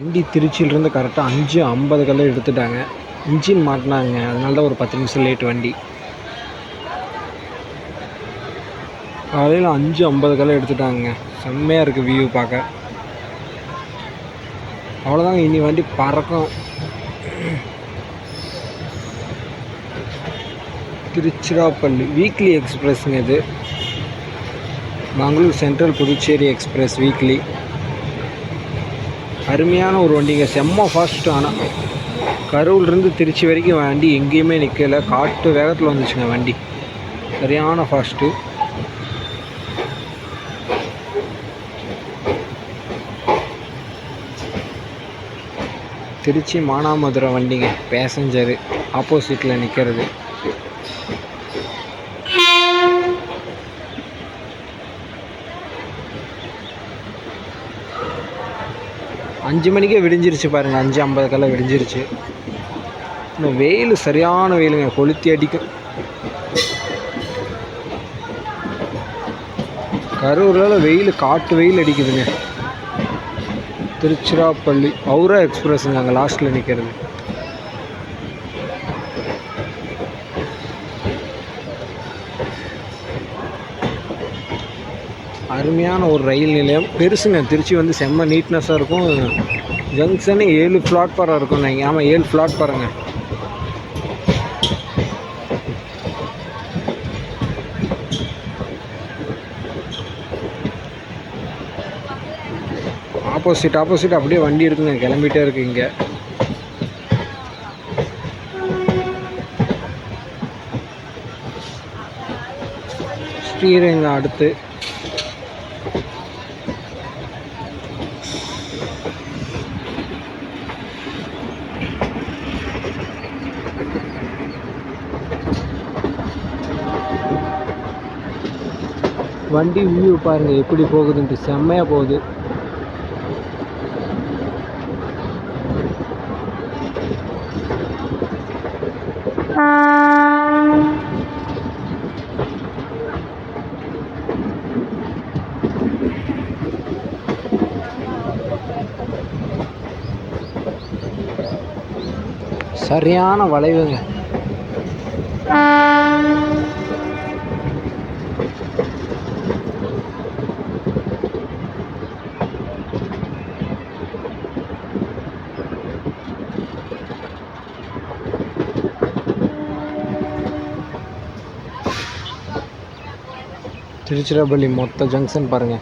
வண்டி திருச்சியிலேருந்து கரெக்டாக அஞ்சு ஐம்பதுக்கெல்லாம் எடுத்துட்டாங்க. இன்ஜின் மாட்டினாங்க. அதனால தான் ஒரு பத்து நிமிஷம் லேட் வண்டி. காலையில் அஞ்சு ஐம்பதுக்கெல்லாம் எடுத்துட்டாங்க. செம்மையாக இருக்குது வியூ பார்க்க. அவ்வளோதாங்க இனி வண்டி பறக்கும். திருச்சிராப்பள்ளி வீக்லி எக்ஸ்பிரஸ்ங்க இது. Mangalore central Puducherry express weekly அருமையான ஒரு வண்டிங்க. செம்ம ஃபாஸ்ட்டு ஆனால் கரூர்லேருந்து திருச்சி வரைக்கும் வண்டி எங்கேயுமே நிற்கலை காட்டு வேகத்தில் வந்துச்சுங்க வண்டி. சரியான ஃபாஸ்ட்டு திருச்சி மானாமதுரை வண்டிங்க. பேசஞ்சரு ஆப்போசிட்டில் நிற்கிறது அஞ்சு மணிக்கே விடிஞ்சிருச்சு பாருங்கள் அஞ்சு ஐம்பதுக்கெல்லாம் விடிஞ்சிருச்சு. இன்னும் வெயில் சரியான வெயிலுங்க. கொளுத்தி அடிக்கும் கரூரில் வெயில் காட்டு வெயில் அடிக்குதுங்க. திருச்சிராப்பள்ளி பௌரா எக்ஸ்பிரஸுங்க அங்கே லாஸ்ட்டில் நிற்கிறது அருமையான ஒரு ரயில் நிலையம். பெருசுங்க திருச்சி வந்து செம்ம நீட்னஸாக இருக்கும். ஜங்ஷனு ஏழு பிளாட்பாரம் இருக்கும். நீங்கள் ஆமாம் ஏழு பிளாட்பாரங்க ஆப்போசிட் ஆப்போசிட் அப்படியே வண்டி இருக்குங்க. கிளம்பிட்டே இருக்கு இங்கே. ஸ்ரீரங்கம் அடுத்து. வண்டி வியூ பாருங்க எப்படி போகுதுன்ட்டு. செம்மையாக போகுது. சரியான வளைவுங்க. திருச்சிராப்பள்ளி மொத்த ஜங்ஷன் பாருங்க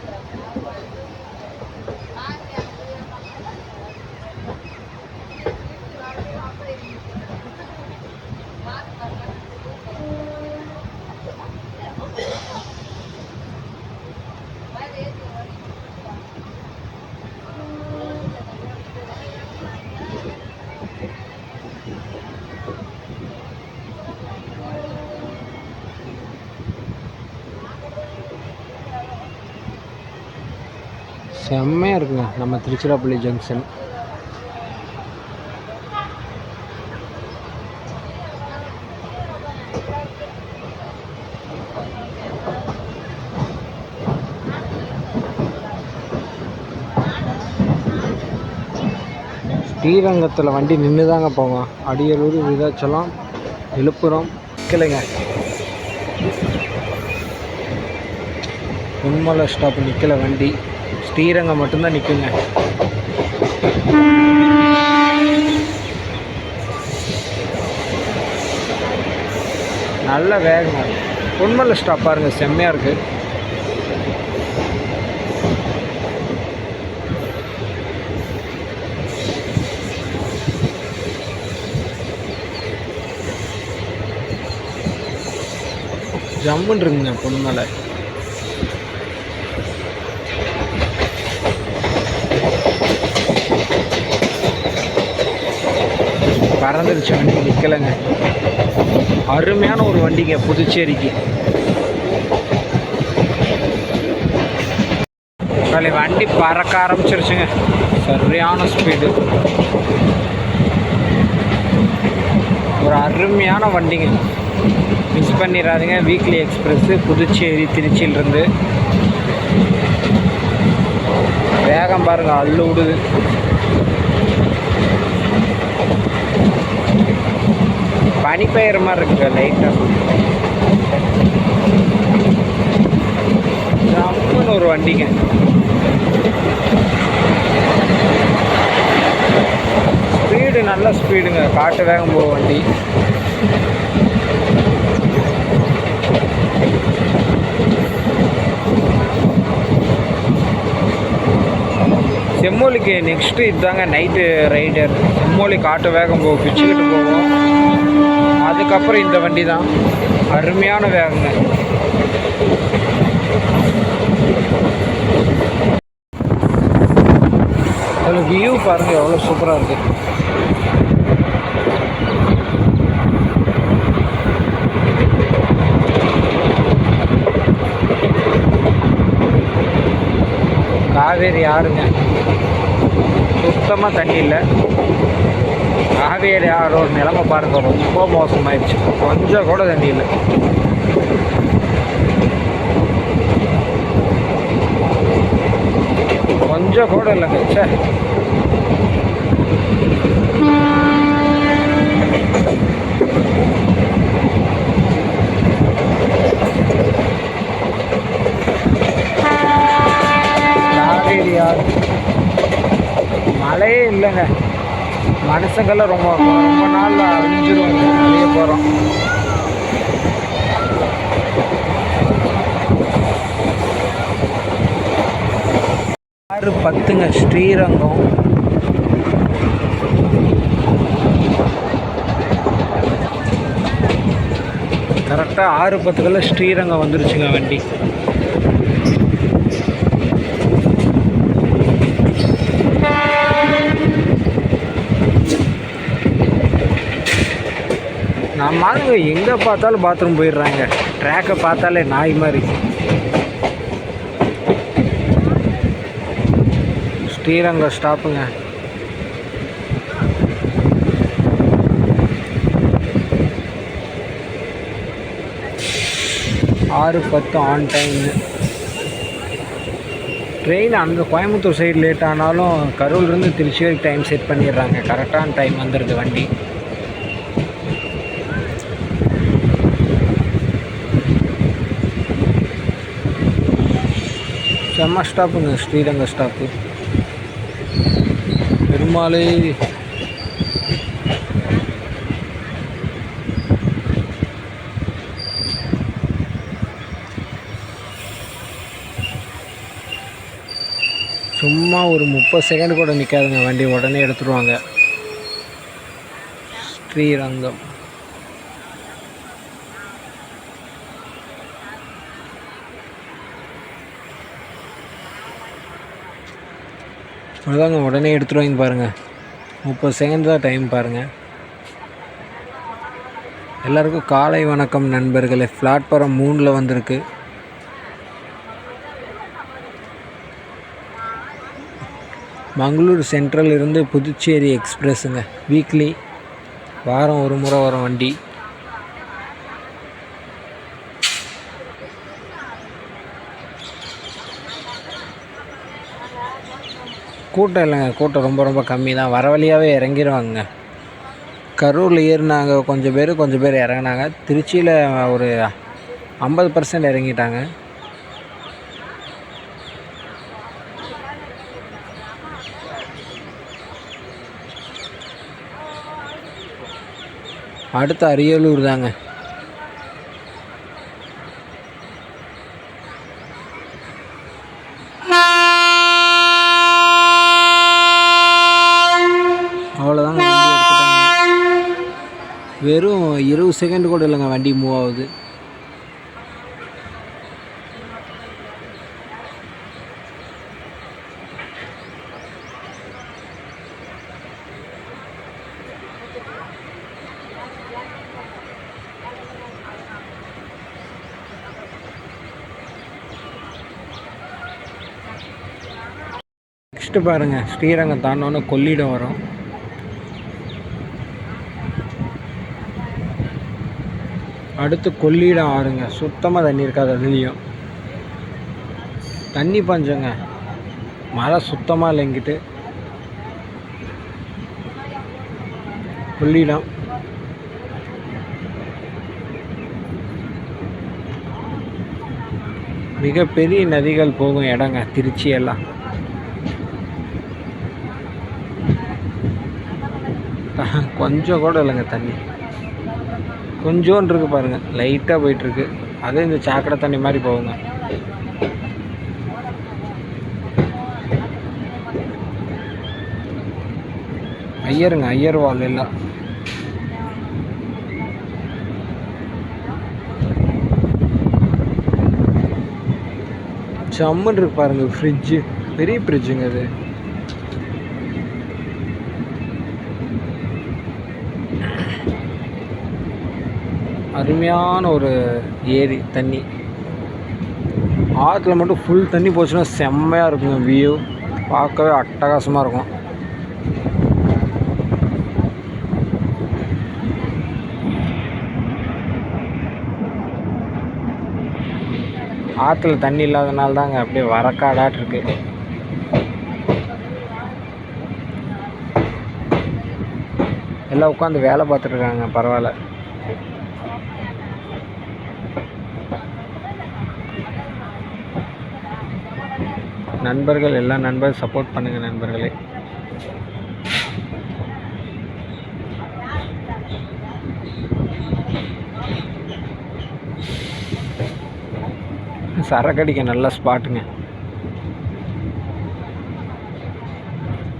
செம்மையாக இருக்குங்க நம்ம திருச்சிராப்பள்ளி ஜங்ஷன் ஸ்ரீரங்கத்தில் வண்டி நின்று தாங்க போவோம். அடியலூர் விதாச்சலம் விழுப்புரம். கிளைங்க பொன்மலை ஸ்டாப் நிற்கல வண்டி. ஸ்ரீரங்கம் மட்டும்தான் நிற்குங்க நல்ல வேகம் பொன்மலை ஸ்டாப் பாருங்க செம்மையாக இருக்கு. ஜம்முன்னு இருக்குங்க பொன்மலை பறந்துருச்சு வண்டி நிற்கலைங்க அருமையான ஒரு வண்டிங்க புதுச்சேரிக்கு. வேலை வண்டி பறக்க ஆரம்பிச்சிருச்சுங்க. சரியான ஸ்பீடு ஒரு அருமையான வண்டிங்க. மிஸ் பண்ணிடாதீங்க. வீக்லி எக்ஸ்பிரஸ்ஸு புதுச்சேரி திருச்சியிலிருந்து. வேகம் பாருங்கள் அள்ளு பனி பெய்கிற மாதிரி இருக்குங்க லைட்டாக ஜம்முன்னு ஒரு வண்டிங்க. ஸ்பீடு நல்ல ஸ்பீடுங்க காட்டு வேகம் போக வண்டி. செம்மொழிக்கு நெக்ஸ்ட்டு இதுதாங்க நைட்டு ரைடர் செம்மொழி காட்டு வேகம் போகும். பிச்சுக்கிட்டு போகும். அதுக்கப்புறம் இந்த வண்டி தான் அருமையான வேகங்க. அதில் வியூ பாருங்கள் எவ்வளோ சூப்பராக இருக்குது காவேரி ஆறுங்க. சுத்தமாக தண்ணி இல்லை. காவேரி ஆறோட நிலமை பாருங்க ரொம்ப மோசமாயிடுச்சு. கொஞ்சம் கூட தண்ணி இல்லை. கொஞ்சம் கூட இல்லைங்க சே காவேரி ஆறு. மழையே இல்லைங்க. மனுஷங்கெல்லாம் ரொம்ப ரொம்ப நாள் அழிஞ்சிருவாங்க வெளியே போகிறோம் ஆறு பத்துங்க ஸ்ரீரங்கம். கரெக்டாக ஆறு பத்துக்குள்ள ஸ்ரீரங்கம் வந்துருச்சுங்க வண்டி. நம்ம எங்கே பார்த்தாலும் பாத்ரூம் போயிடுறாங்க. ட்ராக்கை பார்த்தாலே நாய் மாதிரி. ஸ்ரீரங்கம் ஸ்டாப்புங்க ஆறு பத்து ஆன் டைமு ட்ரெயின் அங்கே கோயம்புத்தூர் சைடு லேட் ஆனாலும் கரூர்லேருந்து திருச்சி வரைக்கும் டைம் செட் பண்ணிடுறாங்க. கரெக்டான டைம் வந்துடுது வண்டி. செம்ம ஸ்டாப்புங்க ஸ்ரீரங்க ஸ்டாப்பு பெருமாளே. சும்மா ஒரு முப்பது செகண்ட் கூட நிற்காதுங்க வண்டி உடனே எடுத்துருவாங்க. ஸ்ரீரங்கம். அதாங்க உடனே எடுத்துருவாங்க பாருங்கள் முப்பது செகண்ட் தான் டைம் பாருங்கள் எல்லாருக்கும் காலை வணக்கம் நண்பர்களே. பிளாட்ஃபாரம் மூணில் வந்திருக்கு. மங்களூர் சென்ட்ரல் இருந்து புதுச்சேரி எக்ஸ்பிரஸுங்க வீக்லி வாரம் ஒரு முறை வரும் வண்டி. கூட்டம் இல்லைங்க. கூட்டம் ரொம்ப ரொம்ப கம்மி தான் வர வழியாகவே இறங்கிடுவாங்க கரூரில் ஏறினாங்க. கொஞ்சம் பேர் கொஞ்சம் பேர் இறங்குனாங்க. திருச்சியில் ஒரு ஐம்பது பர்சன்ட் இறங்கிட்டாங்க. அடுத்து அரியலூர் தாங்க அவ்வளோதாங்க வண்டி எடுத்துட்டாங்க இருபது செகண்ட் கூட இல்லைங்க வண்டி மூவ் ஆகுது. நெக்ஸ்ட்டு பாருங்கள் ஸ்ரீரங்கம் தாண்டோன்னு கொள்ளிடம் வரும். அடுத்து கொள்ளிடம் ஆறுங்க. சுத்தமாக தண்ணி இருக்காது அதுலேயும். தண்ணி பஞ்சங்க. மழை சுத்தமாக இல்லை இங்கிட்டு. கொள்ளிடம். மிகப்பெரிய நதிகள் போகும் இடங்க திருச்சியெல்லாம் கொஞ்சம் கூட இல்லைங்க தண்ணி. கொஞ்சோன்னு இருக்குது பாருங்க. லைட்டாக போயிட்டுருக்கு. அதே இந்த சாக்கடை தண்ணி மாதிரி போகுங்க. ஐயருங்க ஐயர் வால் எல்லாம். செம்மன் இருக்கு பாருங்க ஃப்ரிட்ஜு பெரிய ஃப்ரிட்ஜுங்க அது. அருமையான ஒரு ஏரி தண்ணி. ஆற்றுல மட்டும் ஃபுல் தண்ணி போச்சுன்னா செம்மையாக இருக்குங்க வியூ பார்க்கவே அட்டகாசமாக இருக்கும். ஆற்றுல தண்ணி இல்லாதனால தாங்க அப்படியே வரக்காடாட்டு இருக்கு. எல்லாம் உட்காந்து வேலை பார்த்துட்ருக்காங்க பரவாயில்ல. நண்பர்கள் எல்லா நண்பர்கள் சப்போர்ட் பண்ணுங்கள் நண்பர்களே. சரக்கடிக்க நல்ல ஸ்பாட்டுங்க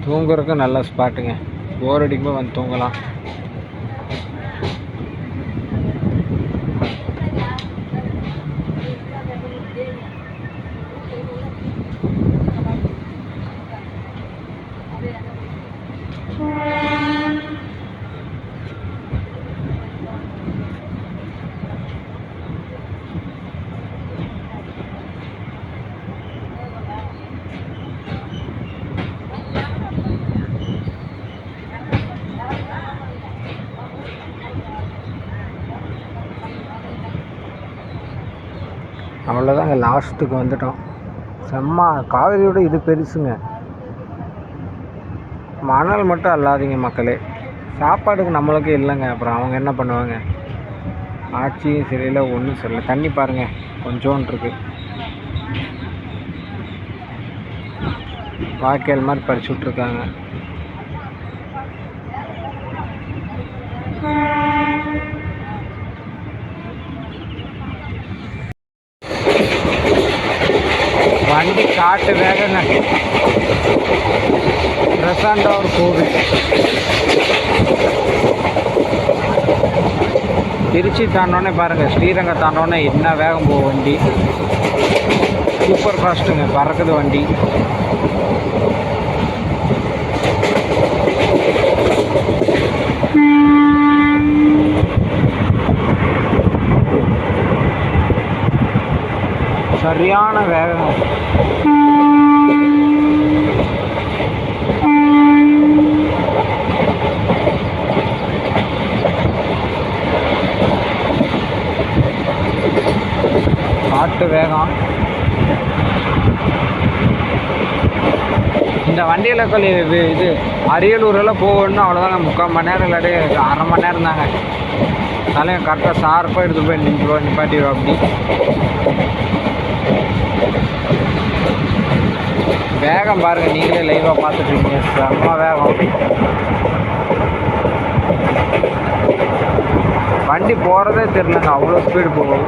தூங்குறதுக்கும் நல்ல ஸ்பாட்டுங்க போர் அடிக்கும்போது வந்து தூங்கலாம். அவ்வளோதாங்க லாஸ்ட்டுக்கு வந்துட்டோம். செம்ம காவிரியோட இது பெருசுங்க. மணல் மட்டும் அல்லாதீங்க மக்களே. சாப்பாடுக்கு நம்மளுக்கு இல்லைங்க. அப்புறம் அவங்க என்ன பண்ணுவாங்க? ஆட்சியும் சரியில்லை ஒன்றும் சரியில்லை. தண்ணி பாருங்கள் கொஞ்சோண்டு இருக்கு வாய்க்கால் மாதிரி பறிச்சு விட்ருக்காங்க வண்டி காட்டு வேகங்க பிரசாண்டவர் கோவில். திருச்சி தாண்டோன்னே பாருங்கள் ஸ்ரீரங்கம் தாண்டோன்னே என்ன வேகம் போகும் வண்டி. சூப்பர் ஃபாஸ்ட்டுங்க பறக்குது வண்டி. சரியான வேகம். காட்டு வேகம். இந்த வண்டியில் கொல்லி இது இது அரியலூரில் போகணும்னா அவ்வளோதாங்க முக்கால் மணி நேரம் இல்லாட்டி அரை மணி நேரம் தாங்க. அதனால கரெக்டாக ஷார்ப்பாக எடுத்து போய் நின்றுவோம் நிப்பாட்டிடுவோம் அப்படி. வேகம் பாருங்கள் நீங்களே லைவாக பார்த்துட்ருக்கீங்க செம்ம வேகம். வண்டி போகிறதே தெரிலங்க அவ்வளோ ஸ்பீடு போகும்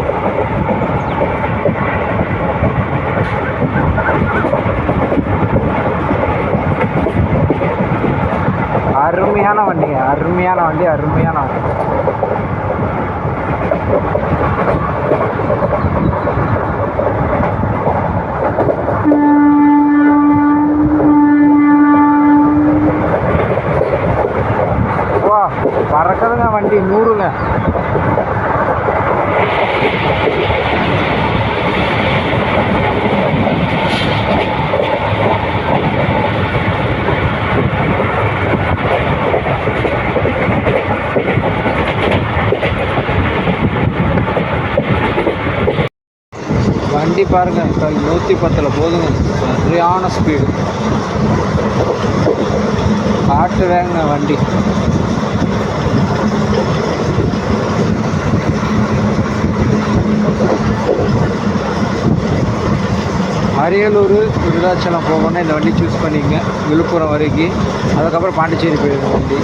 அருமையான வண்டிங்க அருமையான வண்டி அருமையான வண்டி. பாருங்க இப்போ நூற்றி பத்தில் போதுங்க. சரியான ஸ்பீடு காட்டு வேங்க வண்டி. அரியலூர் விருதாச்சலம் போகணும்னா இந்த வண்டி சூஸ் பண்ணிங்க விழுப்புரம் வரைக்கும். அதுக்கப்புறம் பாண்டிச்சேரி போயிடும் வண்டி.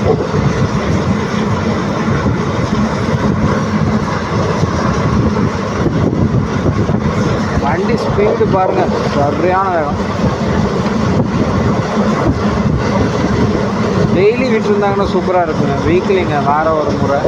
வண்டி ஸ்பீடு பாருங்கள் சரியான வேகம். டெய்லி விட்டுருந்தாங்கன்னா சூப்பராக இருக்குங்க வீக்லிங்க வாரம் ஒரு முறை.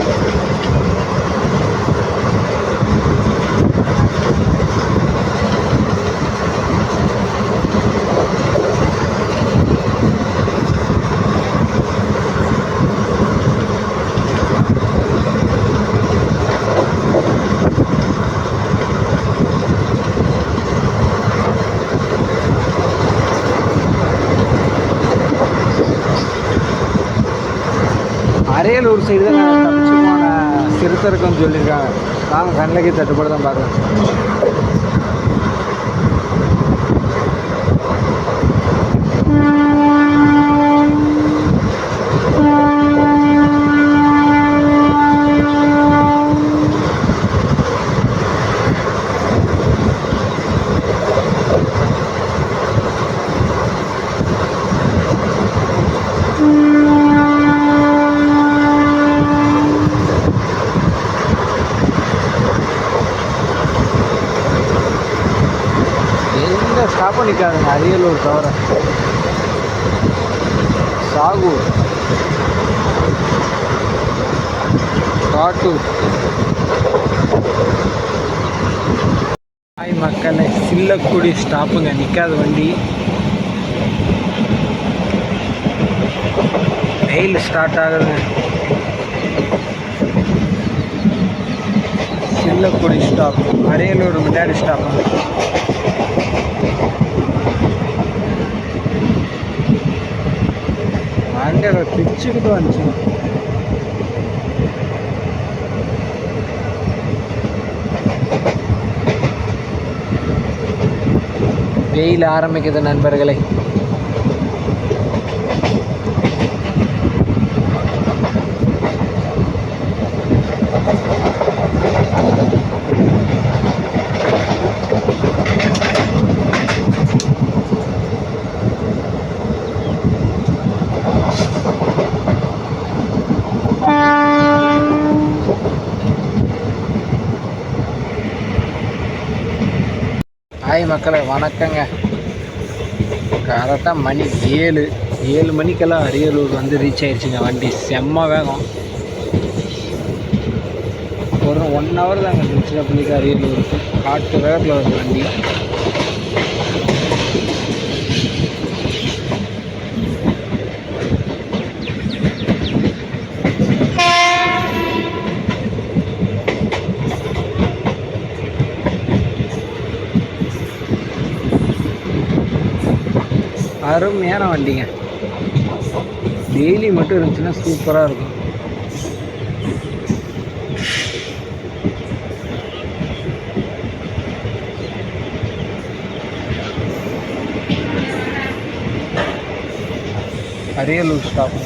அரியலூர் சைடு தான் நாங்கள் தப்பிச்சு போன சிறுத்தருக்குன்னு சொல்லியிருக்காங்க. நாங்கள் கண்ணிலக்கி தட்டுப்பாடு தான் பார்க்குறோம் எந்த அரியலூர் தவிர. சாகூர் காட்டூர் ஹாய் மக்களை சில்லக்குடி ஸ்டாப்புங்க நிற்காத வண்டி. வெயில் ஸ்டார்ட் ஆகுதுங்க. சில்லக்குடி ஸ்டாப் அரியலூர் முன்னாடி ஸ்டாப்புங்க வண்டியோட பிச்சுக்கிட்டு అంచు வெயில் ஆரம்பிக்குது நண்பர்களே. ஹாய் மக்களை வணக்கங்க. கரெக்டாக மணி ஏழு. ஏழு மணிக்கெல்லாம் அரியலூர் வந்து ரீச் ஆயிடுச்சுங்க வண்டி செம்ம வேகம். ஒரு ஒன் ஹவர் தாங்க திருச்சிராப்பள்ளிக்கு அரியலூருக்கு. காட்டு வேகத்தில் வந்து வண்டி. அருமையான வண்டிங்க. டெய்லி மட்டும் இருந்துச்சுன்னா சூப்பராக இருக்கும். அரியலூர் ஸ்டாப்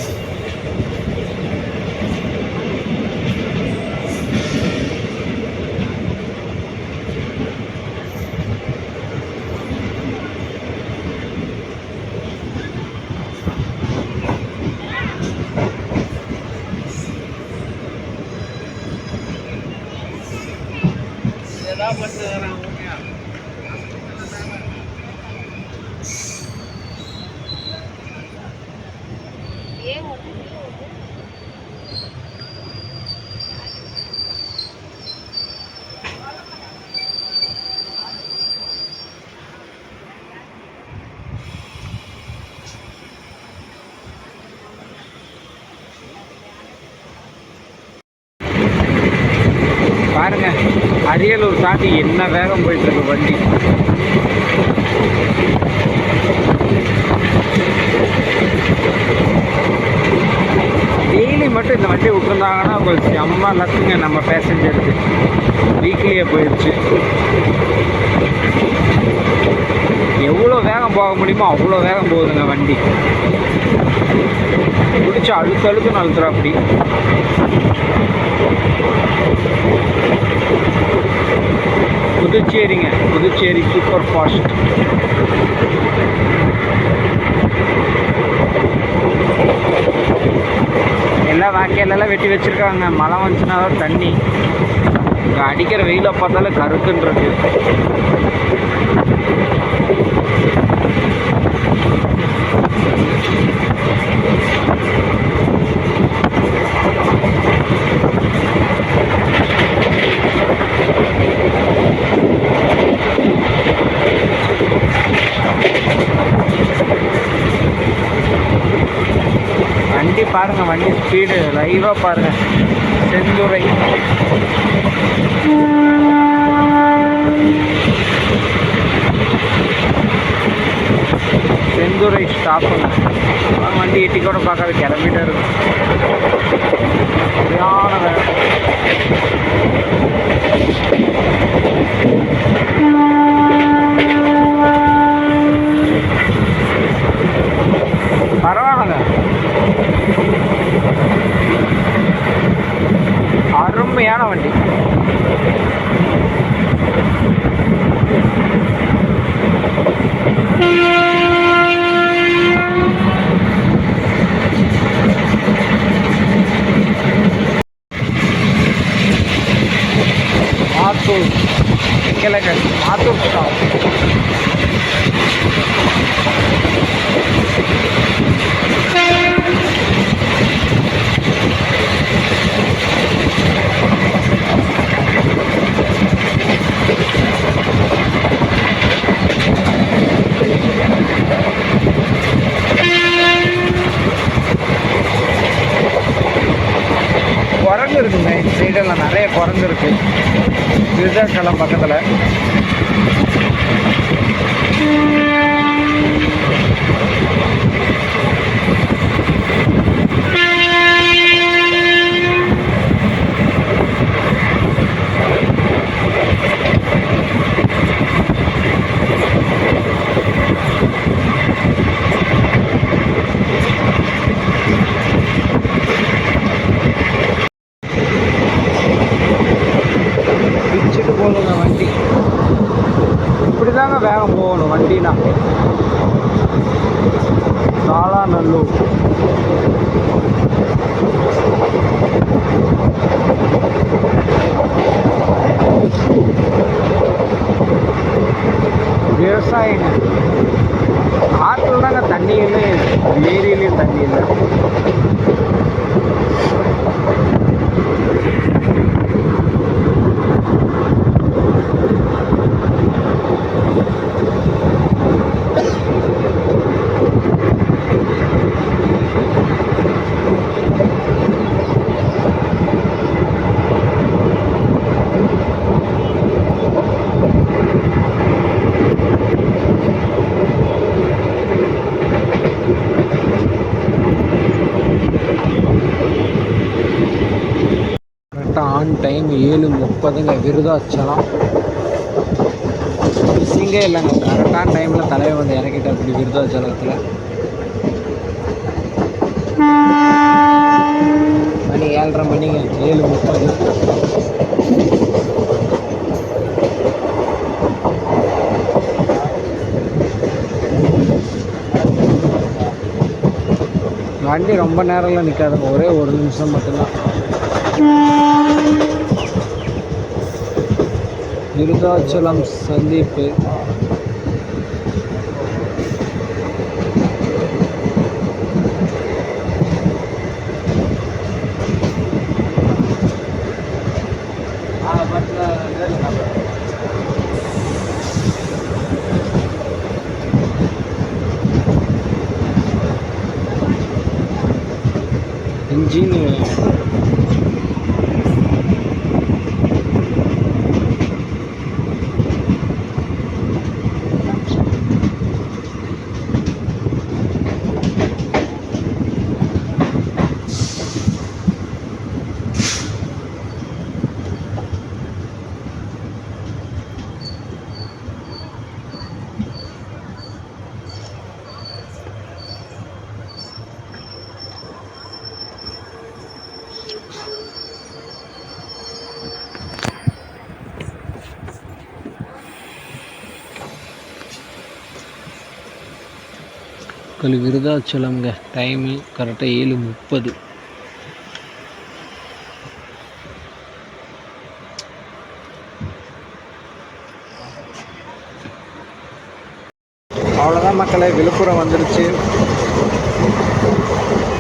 பாருங்க அரியலூர் தாண்டி என்ன வேகம் போயிட்டு இருக்கு வண்டி? டெய்லி மட்டும் இந்த வண்டி விட்டுருந்தாங்கன்னா உங்களுக்கு அம்மா லக்குங்க நம்ம பேசஞ்சருக்கு வீக்லியே போயிடுச்சு எவ்வளோ வேகம் போக முடியுமோ அவ்வளோ வேகம் போகுதுங்க வண்டி. பிடிச்சி அழுத்து அழுத்து அழுத்துறா அப்படி புதுச்சேரிங்க. புதுச்சேரி சூப்பர் ஃபாஸ்ட் எல்லா வாக்கையிலலாம் வெட்டி வச்சுருக்காங்க. மழை வந்துச்சுன்னா தண்ணி. இங்கே அடிக்கிற வெயிலை பார்த்தாலே கருக்குன்றது பாருங்கள் பாருங்க வண்டி ஸ்பீடு லைவாக பாருங்கள் செந்துறை செந்துறை ஸ்டாப்புங்க வண்டி எட்டி கூட பார்க்காத கிளம்பிட்டே இருக்கும். சரியான அருமையான வண்டி. விருதாச்சலம் பக்கத்தில் பிச்சுட்டு போகுதுங்க வண்டி இப்படி தாங்க வேகம் போகணும் வண்டினா. சாலாநல்லூர் விவசாயிங்க. ஆற்றுல தாங்க தண்ணி இல்லை. ஏரியிலையும் தண்ணி இல்லை. கரெக்டாக ஆன் டைம் ஏழு முப்பதுங்க. விருதாச்சலம். மிஸ்ஸிங்கே இல்லைங்க. கரெக்டான டைமில் தலைவர் வந்து இறக்கிட்டார் அப்படி விருதாச்சலத்தில். மணி ஏழரை மணிங்க. ஏழு முப்பது. வண்டி ரொம்ப நேரம்லாம் நிற்காதுங்க ஒரே ஒரு நிமிஷம் மட்டும்தான். விருதாச்சலம் சந்திப்பு இன்ஜின் நாமக்கல் விருதாச்சலம்ங்க. டைமு கரெக்டாக ஏழு முப்பது. அவ்வளோதான் மக்களே விழுப்புரம் வந்துடுச்சு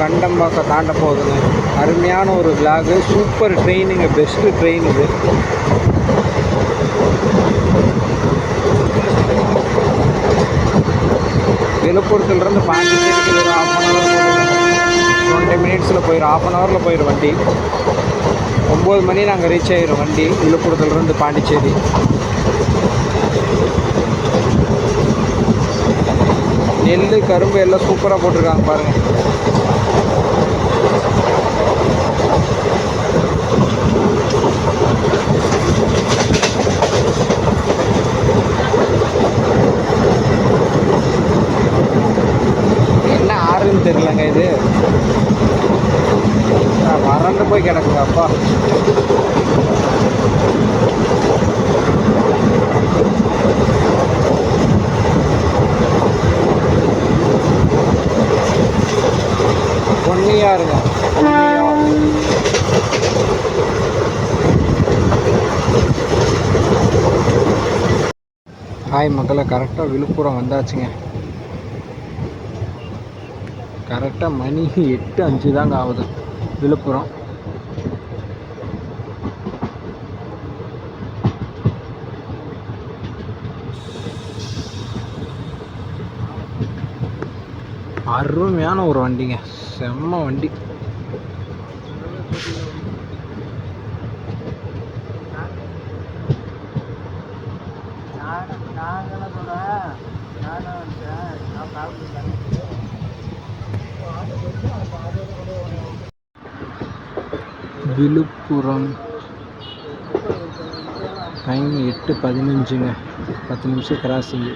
கண்டம்பாக்கம் தாண்ட போகுதுங்க. அருமையான ஒரு விளாகு சூப்பர் ட்ரெயினுங்க பெஸ்ட்டு ட்ரெயின் இது. விழுப்புரத்துலேருந்து பாண்டிச்சேரிக்கு ஒரு ஆஃப் அன் ஹவர் டுவெண்ட்டி மினிட்ஸில் போயிடும் ஆஃப் அன் ஹவரில் போயிடும் வண்டி. ஒம்பது மணி நாங்கள் ரீச் ஆகிடும் வண்டி விழுப்புரத்துலேருந்து பாண்டிச்சேரி. நெல் கரும்பு எல்லாம் சூப்பராக போட்டிருக்காங்க பாருங்கள் அப்பா. பொன்னியாருங்க இருங்க. ஹாய் மக்களை கரெக்டாக விழுப்புரம் வந்தாச்சுங்க. கரெக்டாக மணி எட்டு அஞ்சு தாங்க ஆகுது விழுப்புரம். அருமையான ஒரு வண்டிங்க. செம்ம வண்டி. விழுப்புரம். டைம் எட்டு பதினஞ்சுங்க. பத்து நிமிஷம் கிராசிங்கு.